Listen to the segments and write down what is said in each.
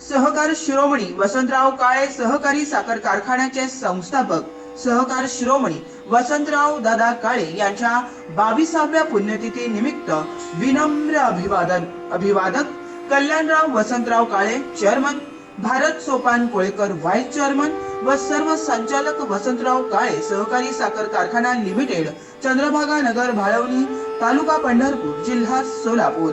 सहकार शिरोमणी वसंतराव काळे सहकारी साखर कारखान्याचे संस्थापक. सहकार शिरोमणी वसंतराव दादा काळे यांच्या बावीसाव्या पुण्यतिथी निमित्त विनम्र अभिवादन अभिवादक Kalyanrao Vasantrao Kale chairman Bharat Sopan Kolekar vice chairman व सर्व संचालक वसंतराव काळे सहकारी साखर कारखाना लिमिटेड चंद्रभागा नगर भाळवणी तालुका पंढरपूर जिल्हा सोलापूर.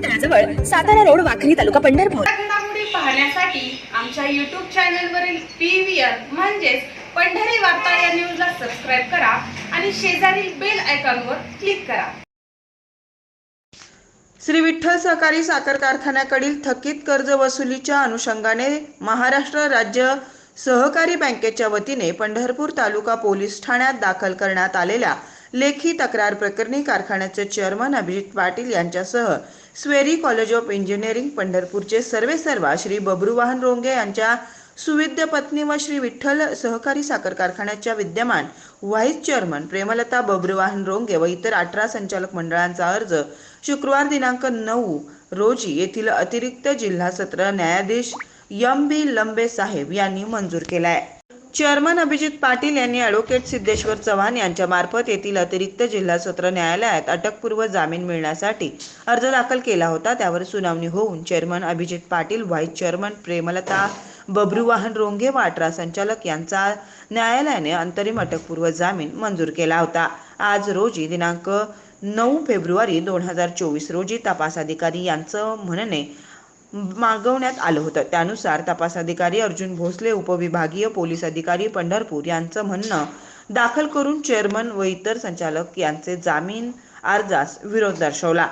तळाजवळ सातारा रोड वाखरी तालुका पंढरपूर. घडामोडी पाहण्यासाठी आमच्या युट्यूब चॅनलवरील पी व्ही आर म्हणजेच पंढरी वार्ता या न्यूजला सबस्क्राईब करा आणि शेजारील बेल आयकॉनवर क्लिक करा. श्री विठ्ठल सहकारी साखर कारखान्याकडील थकीत कर्ज वसुलीच्या अनुषंगाने महाराष्ट्र राज्य सहकारी बँकेच्या वतीने पंढरपूर तालुका पोलीस ठाण्यात दाखल करण्यात आलेल्या लेखी तक्रार प्रकरणी कारखान्याचे चेअरमन अभिजित पाटील यांच्यासह स्वेरी कॉलेज ऑफ इंजिनिअरिंग पंढरपूरचे सर्वे सर्वा श्री बब्रुवाहन रोंगे यांच्या सुविद्य पत्नी व श्री विठ्ठल सहकारी साखर कारखान्याच्या विद्यमान व्हाईस चेअरमन प्रेमलता बब्रुवाहन रोंगे व इतर अठरा संचालक मंडळांचा अर्ज शुक्रवार दिनांक नऊ रोजी येथील अतिरिक्त जिल्हा सत्र न्यायाधीश यम बी लंबे साहेब यांनी मंजूर केलाय. चेअरमन अभिजित पाटील यांनी ॲडव्होकेट सिद्धेश्वर चव्हाण यांच्यामार्फत येथील अतिरिक्त जिल्हा सत्र न्यायालयात अटकपूर्व जामीन मिळण्यासाठी अर्ज दाखल केला होता. त्यावर सुनावणी होऊन chairman Abhijit Patil vice chairman Premlata Babruvahan Ronge व अठरा संचालक यांचा न्यायालयाने अंतरिम अटकपूर्व जामीन मंजूर केला होता. आज रोजी दिनांक नऊ फेब्रुवारी दोन हजार चोवीस रोजी तपास अधिकारी यांचं म्हणणे मागवण्यात आलं होतं. त्यानुसार तपास अधिकारी अर्जुन भोसले उपविभागीय पोलीस अधिकारी पंढरपूर यांचं म्हणणं दाखल करून चेअरमन व इतर संचालक यांचे जामीन अर्जास विरोध दर्शवला.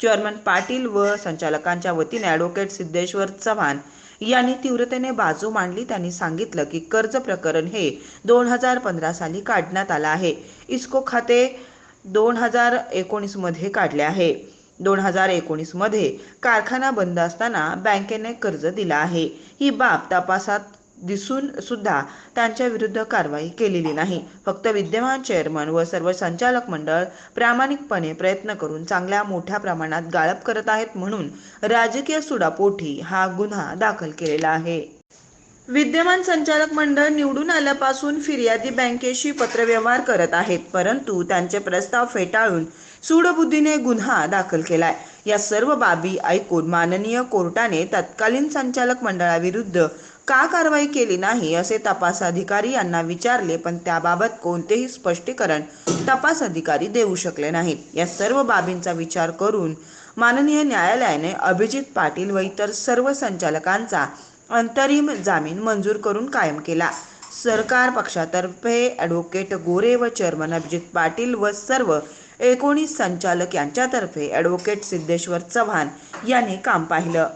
चेअरमन पाटील व संचालकांच्या वतीने ॲडव्होकेट सिद्धेश्वर चव्हाण यांनी तीव्रतेने बाजू मांडली. त्यांनी सांगितलं की कर्ज प्रकरण हे दोन हजार पंधरा साली काढण्यात आलं आहे. इस्को खाते दोन हजार एकोणीसमध्ये काढले आहे. दोन हजार एकोणीसमध्ये कारखाना बंद असताना बँकेने कर्ज दिला आहे. ही बाब तपासात दिसून सुद्धा त्यांच्या विरुद्ध कारवाई केलेली नाही. फक्त विद्यमान चेअरमन व सर्व संचालक मंडळ प्रामाणिकपणे प्रयत्न करून चांगल्या मोठ्या प्रमाणात गाळप करत आहेत म्हणून राजकीय सुडापोटी हा गुन्हा दाखल केलेला आहे. विद्यमान संचालक मंडळ निवडून आल्यापासून फिर्यादी बँकेशी पत्रव्यवहार करत आहेत परंतु त्यांचे प्रस्ताव फेटाळून सूडबुद्धीने गुन्हा दाखल केलाय. या सर्व बाबी ऐकून माननीय कोर्टाने तत्कालीन संचालक मंडळाविरुद्ध का कारवाई केली नाही असे तपास अधिकारी यांना विचारले पण त्याबाबत कोणतेही स्पष्टीकरण तपास अधिकारी देऊ शकले नाहीत. या सर्व बाबींचा विचार करून माननीय न्यायालयाने अभिजित पाटील व इतर सर्व संचालकांचा अंतरिम जामीन मंजूर करून कायम केला. सरकार पक्षातर्फे ॲडव्होकेट गोरे व चेअरमन अभिजित पाटील व सर्व एकोणीस संचालक यांच्यातर्फे ॲडव्होकेट सिद्धेश्वर चव्हाण यांनी काम पाहिलं.